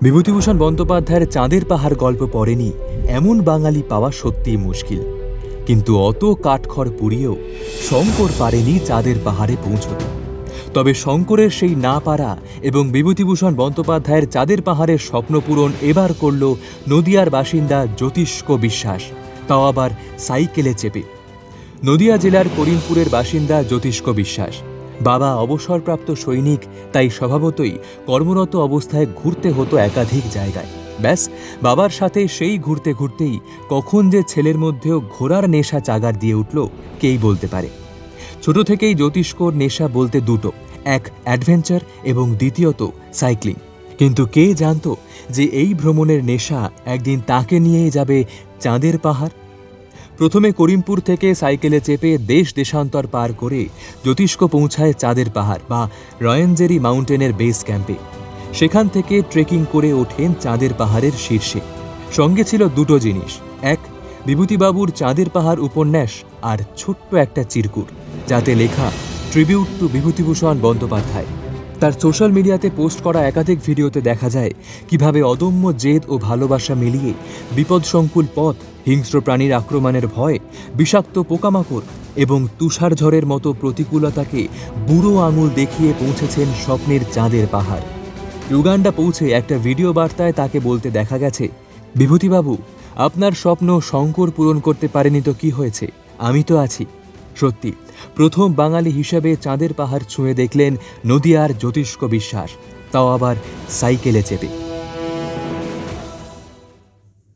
বিভূতিভূষণ বন্দ্যোপাধ্যায়ের চাঁদের পাহাড় গল্প পড়েনি, এমন বাঙালি পাওয়া সত্যিই মুশকিল। কিন্তু অত কাঠখড় পুড়িয়েও শঙ্কর পারেনি চাঁদের পাহাড়ে পৌঁছতে। তবে শঙ্করের সেই না পারা এবং বিভূতিভূষণ বন্দ্যোপাধ্যায়ের চাঁদের পাহাড়ের স্বপ্ন পূরণ এবার করল নদিয়ার বাসিন্দা জ্যোতিষ্ক বিশ্বাস, তাও আবার সাইকেলে চেপে। নদিয়া জেলার করিমপুরের বাসিন্দা জ্যোতিষ্ক বিশ্বাস বাবা অবসরপ্রাপ্ত সৈনিক, তাই স্বভাবতই কর্মরত অবস্থায় ঘুরতে হতো একাধিক জায়গায়। ব্যাস, বাবার সাথে সেই ঘুরতে ঘুরতেই কখন যে ছেলের মধ্যেও ঘোরার নেশা চাগার দিয়ে উঠল, কেই বলতে পারে। ছোট থেকেই জ্যোতিষ্কর নেশা বলতে দুটো, এক অ্যাডভেঞ্চার এবং দ্বিতীয়ত সাইক্লিং। কিন্তু কে জানতো যে এই ভ্রমণের নেশা একদিন তাকে নিয়েই যাবে চাঁদের পাহাড়? প্রথমে করিমপুর থেকে সাইকেলে চেপে দেশ দেশান্তর পার করে জ্যোতিষ্ক পৌঁছায় চাঁদের পাহাড় বা রয়েঞ্জেরি মাউন্টেনের বেস ক্যাম্পে। সেখান থেকে ট্রেকিং করে ওঠেন চাঁদের পাহাড়ের শীর্ষে। সঙ্গে ছিল দুটো জিনিস। এক, বিভূতিবাবুর চাঁদের পাহাড় উপন্যাস আর ছোট্ট একটা চিরকুট, যাতে লেখা ট্রিবিউট টু বিভূতিভূষণ বন্দ্যোপাধ্যায়। তার সোশ্যাল মিডিয়াতে পোস্ট করা একাধিক ভিডিওতে দেখা যায় কীভাবে অদম্য জেদ ও ভালোবাসা মিলিয়ে বিপদসংকুল পথ, হিংস্র প্রাণীর আক্রমণের ভয়, বিষাক্ত পোকামাকড় এবং তুষারঝড়ের মতো প্রতিকূলতাকে বুড়ো আঙুল দেখিয়ে পৌঁছেছেন স্বপ্নের চাঁদের পাহাড়। ইউগান্ডা পৌঁছে একটা ভিডিও বার্তায় তাকে বলতে দেখা গেছে, বিভূতিবাবু, আপনার স্বপ্ন শঙ্কর পূরণ করতে পারেনি তো কি হয়েছে? আমি তো আছি। সত্যি। প্রথম বাঙালি হিসাবে চাঁদের পাহাড় ছুঁয়ে দেখলেন নদিয়ার জ্যোতিষ্ক বিশ্বাস। তাও আবার সাইকেলে চেপে।